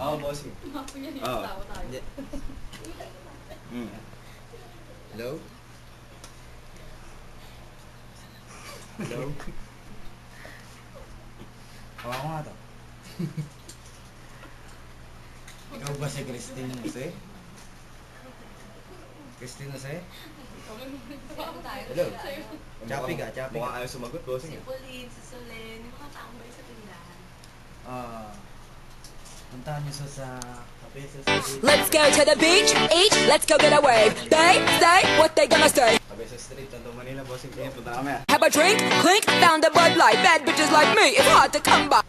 Oo, bossing. Oo. Hindi. Mm. Hello? Hello? Hawa ko nga to. Ikaw ba si Christine Jose? Christine Jose? Hello? Chappy ka, chappy ka. Mukhang ayaw sumagot, bossing. Si Pauline, si Solen, yung mga tambay sa tindahan. Ah, puntahan niyo sa sa kape sa Let's go to the beach, eat, let's go get a wave. They say what they gonna say. Have a drink, clink, found a Bud Light. Bad bitches like me, it's hard to come by.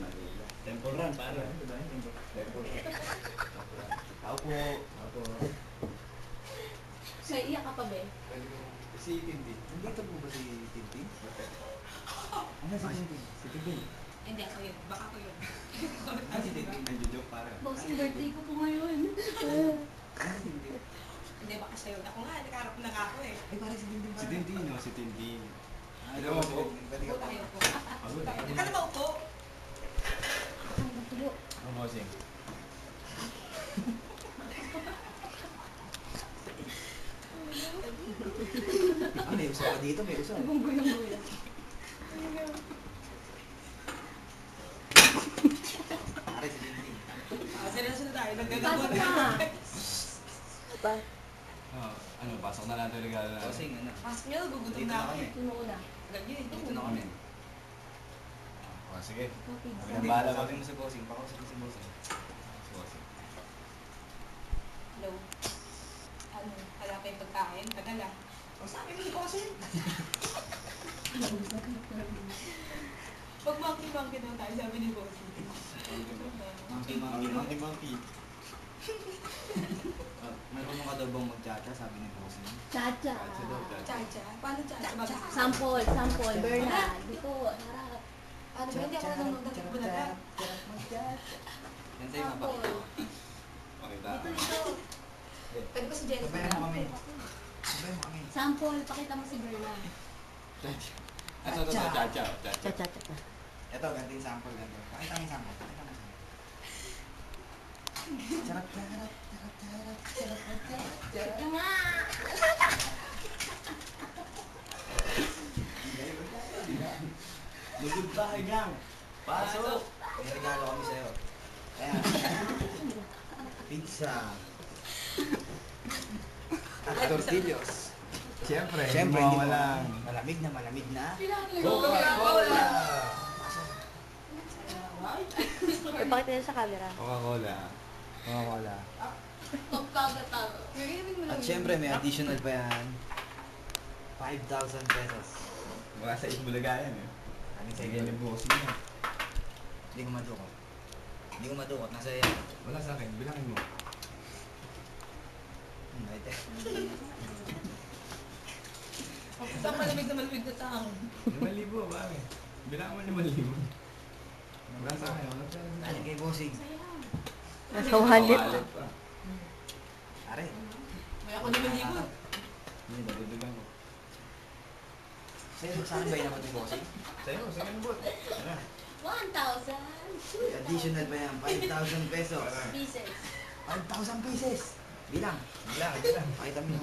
Manila. Temple run, pare. Temple run. Ako po. Ako. So, iyak ka pa ba? Si Tintin. Nandito po ba si Tintin? Ano si Tintin? Si Tintin. Hindi, ako yun. Baka ako yun. Ah, si Tintin. Nandiyo-joke, pare. Bossing, birthday ko po ngayon. Ano si Tintin? Hindi, baka sa'yo. Ako nga, nagkarap na ako eh. Ay, parang si Tintin Si Tintin, no? Si Tintin. Ah, Hello, ikaw, po. Upo tayo po. Pagod. Hindi ka na maupo. Ang bossing. Ah, may usaw ka dito, may usaw. Pare si Na. Pasok na. Oh, ano, pasok na yung regalo natin. Bossing, ano? Pasok niya, gugutom na na ako una? Agad yun. Dito na kami. Oh, sige. Nang bahala, bossing. mo si Bossing, pakausap mo si Bossing. Bossing. Hello. Ano, wala pa yung pagkain? Tagal ah. O sabi mo si Bossing. Pag monkey-monkey daw tayo, sabi ni Bossing. Monkey, monkey, monkey, monkey. Ah, Marunong ka daw bang magtsatsa, sabi ni Bossing. Chacha. Chacha daw, chacha. Cha-cha. Paano cha-cha? Mag- Sample, sample. Bernard. Dito, harap. Ano ba, hindi ako nanonood ng. Yan tayo Sample. mapakita. Pakita. Dito, dito. Pwede ba si Jenny? Sabayan mo kami. Sabayan mo kami. Sample. Pakita mo si Bernard. Chacha. Ito, ito, ito, chacha. Chacha. Chacha, chacha. Ito, ganito yung sample, ganito. Pakita mo yung sample. Pakita mo yung sample. Charap, charap, charap, charap, charap, charap, charap. Ito nga. Lugod bahay lang. Pasok. May regalo kami sa'yo. Kaya. Pizza. At tortillos. Siyempre, Siyempre, hindi mo mo lang. Malamig na, malamig na. Coca-Cola! Ipakita niya sa camera. Coca-Cola. Coca-Cola. Top mo lang At yun. syempre, may additional pa yan. 5,000 pesos. Mukha sa Itbulaga yan eh. Kaming sa iyo. ni bossing yan. Hindi ko madukot. Hindi ko madukot. Nasa yan. Wala sa akin, bilangin mo. Hmm, right eh. Sa malamig na malamig na tao. Limang libo, bakit? Bilangan mo limang libo. Wala sa akin, wala sa akin. Ano kay bossing? Nasa wallet. Wallet pa. Are. May ako naman libo. Hindi, nadudugan ko. Sa'yo, saan ba yung naman ni bossing? Sa'yo, sige na bot. Ano? 1,000 May additional pa yan. 5,000 pesos. pieces. 5,000 pieces. Bilang. Bilang, bilang. Pakita mo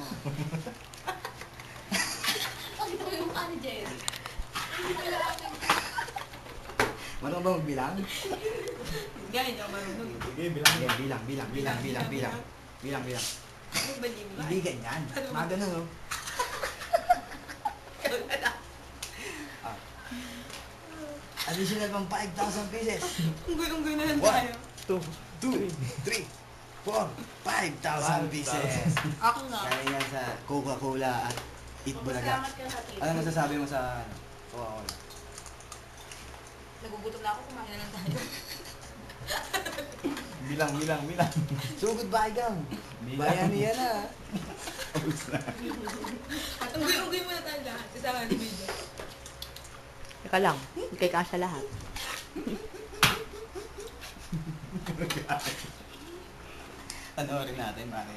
mukha ni Jerry. Marunong ba magbilang? Nga, hindi ako marunong. Sige, bilang. Sige, bilang, bilang, bilang, bilang, bilang. Bilang, bilang. Hindi ganyan. Mga ganun, oh. Ah. Additional pang 5,000 pieces. Unggoy-unggoy na lang tayo. Two. Two, three, For 5,000 pieces. Ako nga. Kaya yan sa Coca-Cola at Eat Bulaga. Salamat ka sa tito. Ano masasabi mo sa ano? Coca-Cola? Nagugutom na ako, kumain na lang tayo. Bilang, bilang, bilang. Sugod bagang. Bayan niya na. At unggoy-unggoy muna tayo lahat. Kasama ni Bida. Teka lang, kay kasha lahat. Panoorin natin, pare.